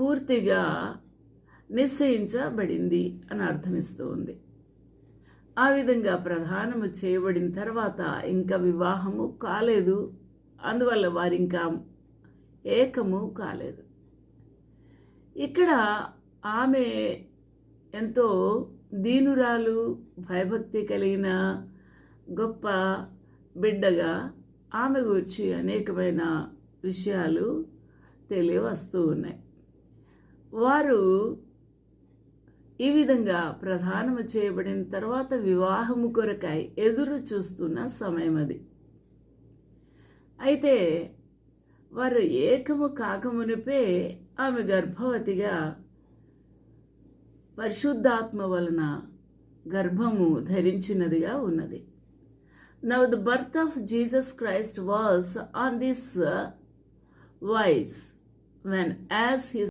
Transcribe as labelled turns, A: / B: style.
A: పూర్తిగా నిశ్చయించబడింది అని అర్థమిస్తూ ఉంది. ఆ విధంగా ప్రధానము చేయబడిన తర్వాత ఇంకా వివాహము కాలేదు. అందువల్ల వారు ఇంకా ఏకము కాలేదు. ఇక్కడ ఆమె ఎంతో దీనురాలు భయభక్తి కలిగిన గొప్ప బిడ్డగా ఆమె గురించి అనేకమైన విషయాలు తెలియవస్తూ ఉన్నాయి. వారు ఈ విధంగా ప్రధానము చేయబడిన తర్వాత వివాహము కొరకాయి ఎదురు చూస్తున్న సమయం అది. అయితే వారు ఏకము కాకమునిపే ఆమె గర్భవతిగా పరిశుద్ధాత్మ వలన గర్భము ధరించినదిగా ఉన్నది. Now the birth of Jesus Christ was on this wise when as his